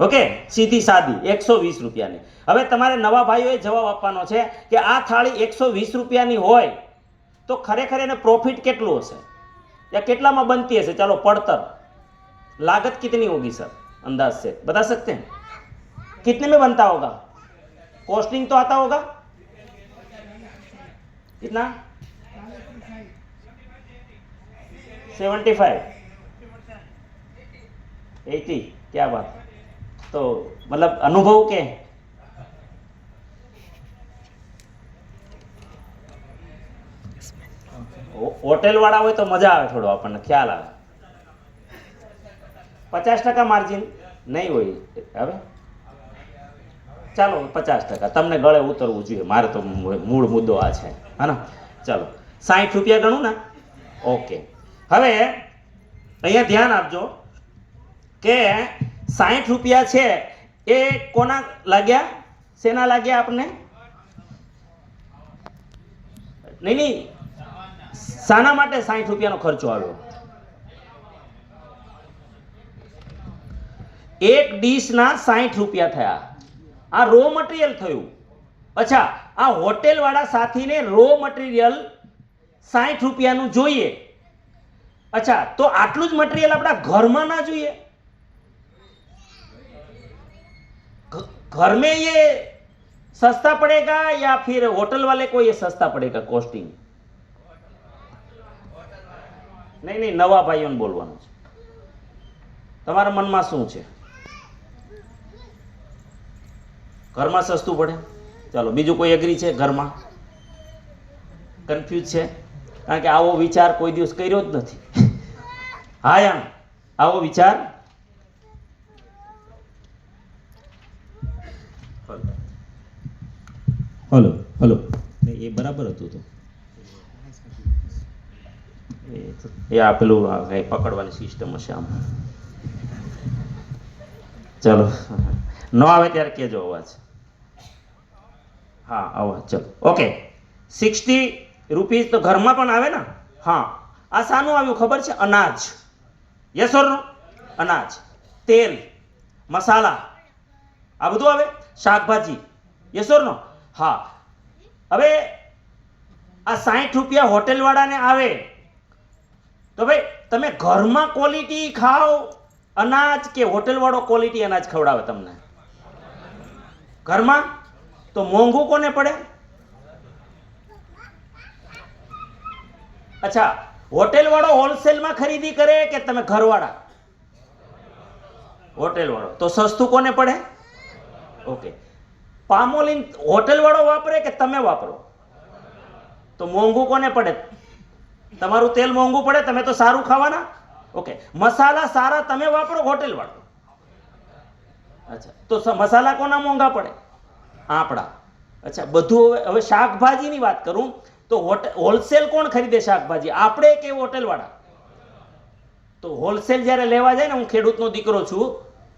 Okay સીધી સાદી એકસો વીસ રૂપિયાની હવે તમારે નવા ભાઈઓએ જવાબ આપવાનો છે કે આ થાળી એકસો વીસ રૂપિયાની હોય તો ખરેખર એને પ્રોફિટ કેટલું હશે या કેટલામાં બનતી હશે ચાલો પડતર लागत कितनी होगी सर अंदाज से बता सकते हैं कितने में बनता होगा कॉस्टिंग तो आता होगा कितना सेवेंटी फाइव एटी क्या बात તો મતલબ અનુભવ કે? હોટેલ વાળા હોય તો મજા આવે થોડો આપણને, ખ્યાલ આવે. પચાસ ટકા માર્જિન નહીં હોય, હવે? ચાલો, પચાસ ટકા. તમને ગળે ઉતરવું જોઈએ. મારે તો મૂળ મુદ્દો આ છે. હા ચાલો. સાહીઠ રૂપિયા ગણું ને? ઓકે. હવે અહીંયા ધ્યાન આપજો કે સાઠ રૂપિયા છે. એ કોના લાગ્યા? શેના લાગ્યા આપને? નહીં નહીં. શાના માટે સાઠ રૂપિયાનો ખર્ચો આવ્યો. એક ડીશના સાઠ રૂપિયા થયા. આ રો મટીરિયલ થયું. અચ્છા, આ હોટેલવાળા સાથીને રો મટીરિયલ સાઠ રૂપિયાનું જોઈએ. અચ્છા, તો આટલું જ મટીરિયલ આપણા ઘરમાં ના જોઈએ? घर में ये सस्ता पड़ेगा या फिर होटल वाले को ये सस्ता पड़ेगा कॉस्टिंग નહીં નહીં નવા ભાઈઓને બોલવાનું છે તમારા મનમાં શું છે ઘરમાં સસ્તું પડે ચાલો બીજું કોઈ એગ્રી છે ઘરમાં કન્ફ્યુઝ છે કારણ કે આવો વિચાર કોઈ દિવસ કર્યો જ નથી હા યાર આવો વિચાર હલો હલો. એ બરાબર હતું તો. એ આ પેલું પકડવાની સિસ્ટમ હશે આમ. ચલો. ન આવે ત્યારે કહેજો અવાજ. હા, અવાજ, ચલો. ઓકે. સિક્સટી રૂપીઝ તો ઘરમાં પણ આવે ને? હા. આ શાનું આવ્યું ખબર છે? અનાજ. યસ અનાજ. તેલ. મસાલા. આ બધું આવે? શાકભાજી. યસ નો હા. હવે આ સાઠ રૂપિયા હોટેલવાળાને આવે તો ભાઈ તમે ઘરમાં ક્વોલિટી ખાઓ, અનાજ કે હોટેલવાળો ક્વોલિટી અનાજ ખવડાવે તમને? ઘરમાં? તો મોંઘું કોને પડે? અચ્છા, હોટેલવાળો હોલસેલમાં ખરીદી કરે કે તમે ઘરવાળા? હોટેલવાળો. તો સસ્તું કોને પડે? ઓકે પામોલિન હોટેલવાળો વાપરે કે તમે વાપરો? તો મોંઘું કોને પડે? તમારું તેલ મોંઘું પડે, તમે તો સારું ખાવાના? ઓકે. મસાલા સારા તમે વાપરો હોટેલ વાળો અચ્છા. તો મસાલા કોના મોંઘા પડે? આપણા. અચ્છા, બધું હવે હવે શાકભાજીની વાત કરું. તો હોલસેલ કોણ ખરીદે શાકભાજી? આપણે કે હોટેલ વાળા તો હોલસેલ જ્યારે લેવા જાય ને, હું ખેડૂતનો દીકરો છું,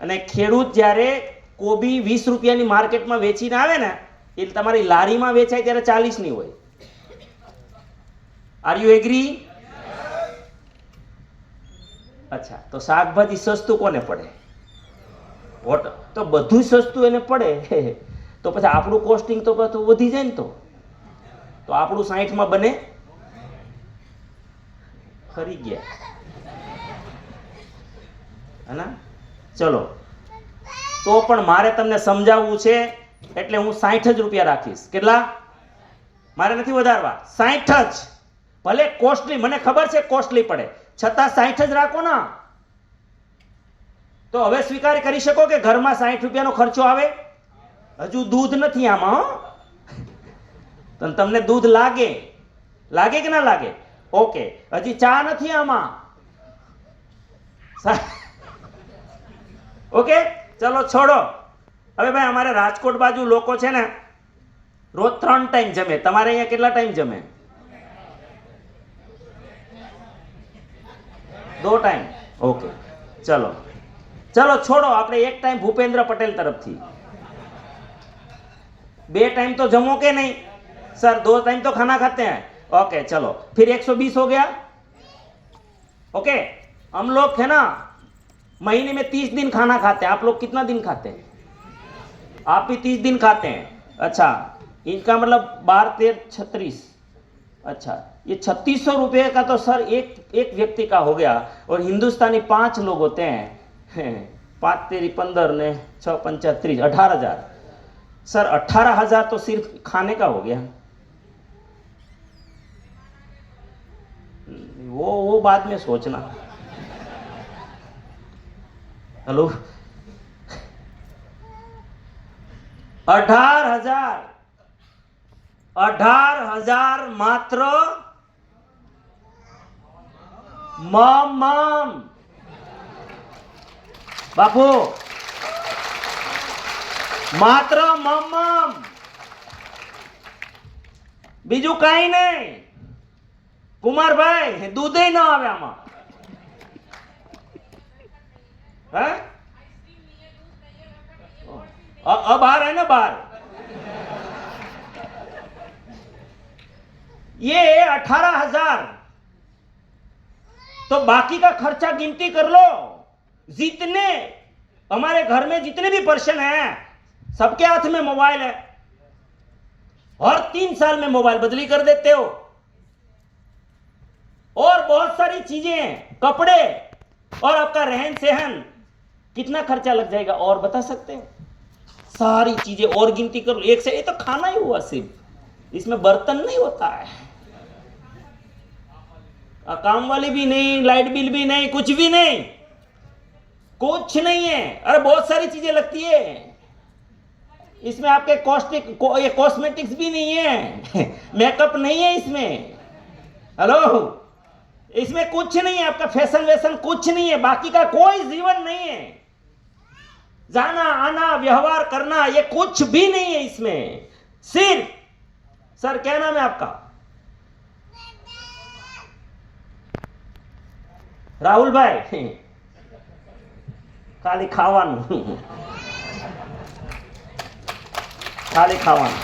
અને ખેડૂત જ્યારે કોબી વીસ રૂપિયાની માર્કેટમાં વેચીને આવે ને, એ તમારી લારીમાં વેચાય ત્યારે ચાલીસની હોય. આર યુ એગ્રી અચ્છા, તો શાકભાજી સસ્તું કોને પડે? હોટ તો બધું સસ્તું એને પડે. તો પછી આપણું કોસ્ટિંગ તો બધું વધી જાય ને તો. તો આપણું સાહીઠમાં બને? ખરી ગયા. હના ચલો. તો પણ મારે તમને સમજાવવું છે, એટલે હું સાઠ જ રૂપિયા રાખીશ. કેટલા? મારે નથી વધારવા. સાઠ જ. ભલે કોસ્ટલી મને ખબર છે કોસ્ટલી પડે. છતાં સાઠ જ રાખો ને. તો હવે સ્વીકાર કરી શકો કે ઘરમાં સાઠ રૂપિયાનો ખર્ચો આવે? હજુ દૂધ નથી આમાં તમને દૂધ લાગે? લાગે કે ના લાગે? ઓકે. હજી ચા નથી આમાં. ઓકે? ચલો છોડો હવે ભાઈ અમારે રાજકોટ બાજુ લોકો છે ને રોજ ત્રણ ટાઈમ જમે તમારે અહીંયા કેટલા ટાઈમ જમે દો ટાઈમ ઓકે ચલો ચલો છોડો આપણે એક ટાઈમ ભૂપેન્દ્ર પટેલ તરફથી બે टाइम तो जमो के नहीं सर दो टाइम तो खाना खाते हैं ओके चलो फिर 120 हो गया ओके हम लोग है ना महीने में तीस दिन खाना खाते हैं। आप लोग कितना दिन खाते हैं? आप भी तीस दिन खाते हैं? अच्छा इनका मतलब बारह तेरह छत्तीस। अच्छा ये छत्तीस सौ रुपये का तो सर एक एक व्यक्ति का हो गया और हिंदुस्तानी पाँच लोग होते हैं। पाँच तेरी पंद्रह ने छः पंचा अठारह हज़ार। सर, अठारह हज़ार तो सिर्फ़ खाने का हो गया। वो वो बाद में सोचना। हेलो અઢાર હજાર. અઢાર હજાર માત્ર મમ બાપુ. માત્ર મમ. બીજું કઈ નહીં. કુમારભાઈ, દૂધે ન આવે આમાં. अ- अब आ रहा है ना बाहर? ये अठारह हज़ार। तो बाकी का खर्चा गिनती कर लो। जितने हमारे घर में जितने भी पर्सन हैं, सबके हाथ में मोबाइल है। हर तीन साल में मोबाइल बदली कर देते हो। और बहुत सारी चीज़ें कपड़े और आपका रहन सहन कितना खर्चा लग जाएगा और बता सकते हैं? सारी चीज़ें और गिनती कर एक से ये तो खाना ही हुआ सिर्फ़। इसमें बर्तन नहीं होता है। काम वाली भी नहीं लाइट बिल भी नहीं कुछ भी नहीं। कुछ नहीं है। अरे बहुत सारी चीज़ें लगती है। इसमें आपके कॉस्टिक को, ये कॉस्मेटिक्स भी नहीं है। मेकअप नहीं है इसमें। हेलो इसमें कुछ नहीं है। आपका फ़ैशन वैशन कुछ नहीं है। बाकी का कोई जीवन नहीं है। जाना आना व्यवहार करना ये कुछ भी नहीं है इसमें सिर्फ सर क्या नाम है आपका રાહુલભાઈ ખાલી ખાવાનું ખાલી ખાવાનું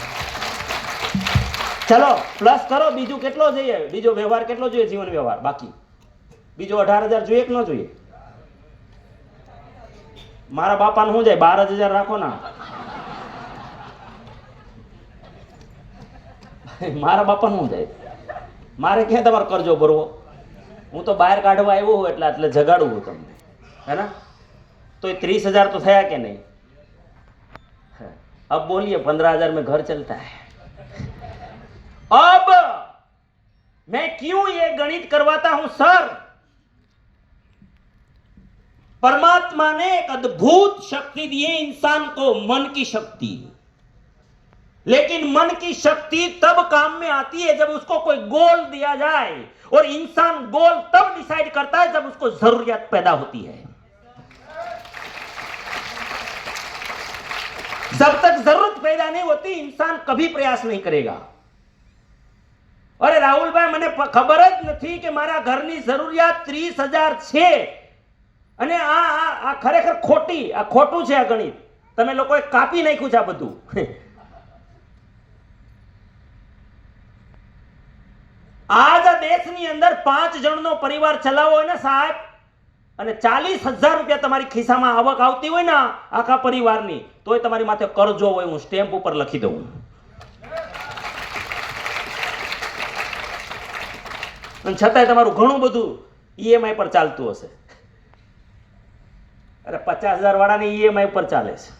ચલો પ્લસ કરો બીજું કેટલો જોઈએ બીજો વ્યવહાર કેટલો જોઈએ જીવન વ્યવહાર બાકી બીજો અઢાર હજાર જોઈએ કે ન જોઈએ મારા બાપાનું શું જાય બાર જ હજાર રાખો ના મારા બાપાનું શું જાય મારે ક્યાં તમારો કરજો ભરવો હું તો બહાર કાઢવા આવ્યો હું એટલે એટલે જગાડું હું તમને है ना तो ये तीस हजार तो थया कि नहीं है। अब बोलिए पंद्रह हजार में घर चलता है अब मैं क्यों ये गणित करवाता हूं सर परमात्मा ने एक अद्भुत शक्ति दी है इंसान को मन की शक्ति लेकिन मन की शक्ति तब काम में आती है जब उसको कोई गोल दिया जाए और इंसान गोल तब डिसाइड करता है जब उसको जरूरियत पैदा होती है जब तक जरूरत पैदा नहीं होती इंसान कभी प्रयास नहीं करेगा અરે રાહુલભાઈ મને પ- ખબર જ નથી કે મારા ઘરની જરૂરિયાત ત્રીસ હજાર છે અને આ આ ખરેખર ખોટી, આ ખોટું છે આ ગણિત. તમે લોકોએ કાપી નાખ્યું છે આ બધું. આજ આ દેશની અંદર પાંચ જણનો પરિવાર ચલાવો હોય ને સાહેબ. અને ચાલીસ હજાર રૂપિયા તમારી ખિસ્સામાં આવક આવતી હોય ને આખા પરિવારની, તોય તમારી માથે કરજો હોય હું સ્ટેમ્પ ઉપર લખી દઉં. અને છતાંય તમારું ઘણું બધું ઈએમઆઈ પર ચાલતું હશે. અરે પચાસ હજાર વાળાની ઈએમઆઈ પર ચાલે છે.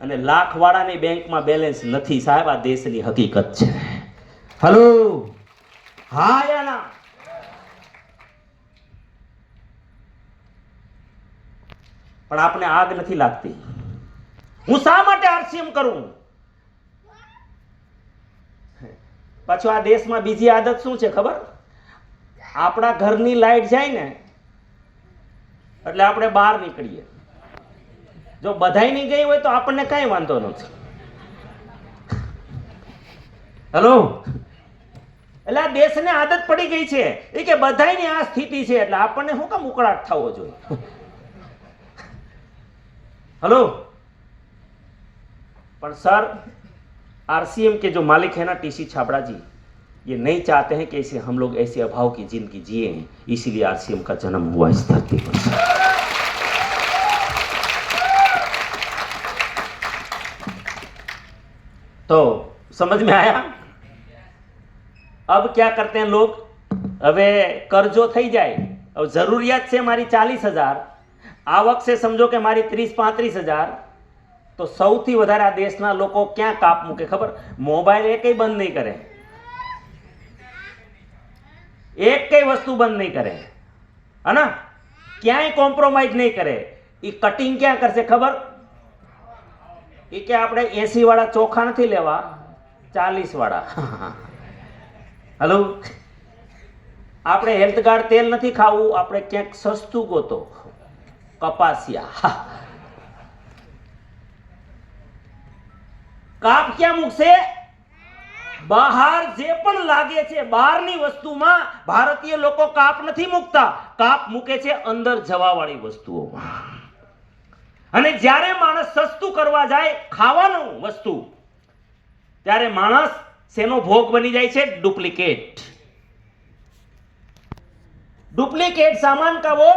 અને લાખ વાળાની બેંકમાં બેલેન્સ નથી સાહેબ, આ દેશની હકીકત છે. હલો. હા યાના પણ આપણે આગ નથી લાગતી. હું શા માટે આરસીએમ કરું? પાછું આ દેશમાં બીજી આદત શું છે ખબર? આપણા ઘરની લાઈટ જાય ને એટલે આપણે બહાર નીકળીએ. જો બધાય બધાયની ગઈ હોય તો આપણને કઈ વાંધો નથી. હેલો એટલે આ દેશને આદત પડી ગઈ છે. એ કે બધાની આ સ્થિતિ છે એટલે આપણને શું કામ ઉકળાટ થવો જોઈએ? હલો પણ સર, આરસીએમ કે જો માલિક એના ટીસી છાબડાજી ये नहीं चाहते हैं कि ऐसे हम लोग ऐसे अभाव की ज़िंदगी जिए हैं। इसीलिए आरसीएम का जन्म हुआ इस धरती पर। तो समझ में आया? अब क्या करते हैं लोग? अबे, कर्जो थी जाए। और जरूरियात से हमारी चालीस हज़ार, आवक से समझो कि हमारी तीस, पैंतीस हज़ार तो सौ थी वारा देश क्या काप मुके? खबर? मोबाइल एक ही बंद नहीं करें। એક કઈ વસ્તુ બંધ નહીં કરે. હને ક્યાંય કોમ્પ્રોમાઇઝ નહીં કરે. એ કટિંગ ક્યાં કરશે ખબર? એ કે આપણે એસી વાળા ચોખા નથી લેવા, ચાલીસ વાળા. હલો આપણે હેલ્થ ગાર્ડ તેલ નથી ખાવું, આપણે ક્યાંક સસ્તું ગોતો. કપાસિયા. કાપ ક્યાં મૂકશે? બહાર જે પણ લાગે છે બહારની વસ્તુમાં ભારતીય લોકો કાપ નથી મૂકતા કાપ મૂકે છે અંદર જવાવાળી વસ્તુઓમાં અને જ્યારે માણસ સસ્તું કરવા જાય ખાવાનું વસ્તુ ત્યારે માણસ શેનો ભોગ બની જાય છે डुप्लीकेट डुप्लीकेट सामान का वो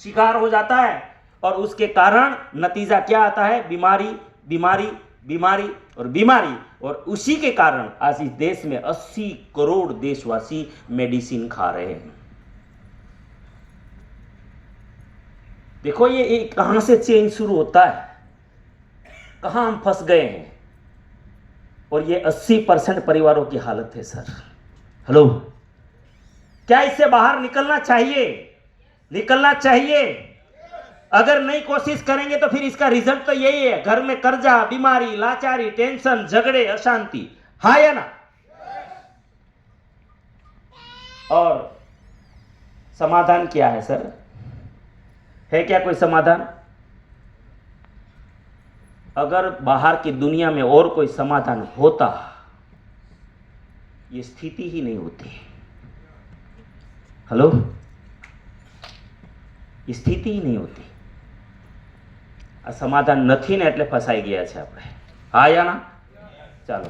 शिकार हो जाता है और उसके कारण नतीजा क्या आता है बीमारी बीमारी बीमारी और बीमारी और उसी के कारण आज इस देश में 80 करोड़ देशवासी मेडिसिन खा रहे हैं। देखो ये, कहाँ से चेंज शुरू होता है? कहाँ हम फंस गए हैं? और ये 80 परसेंट परिवारों की हालत है सर। हेलो? क्या इससे बाहर निकलना चाहिए? निकलना चाहिए? अगर नहीं कोशिश करेंगे तो फिर इसका रिज़ल्ट तो यही है। घर में कर्जा, बीमारी, लाचारी टेंशन झगड़े, अशांति। हा या ना? और समाधान क्या है, सर? है क्या कोई समाधान? अगर बाहर की दुनिया में और कोई समाधान होता, ये स्थिति ही नहीं होती। हेलो स्थिति ही नहीं होती। આ સમાધાન નથી ને એટલે ફસાઈ ગયા છે આપણે. હા યાના? ચાલો.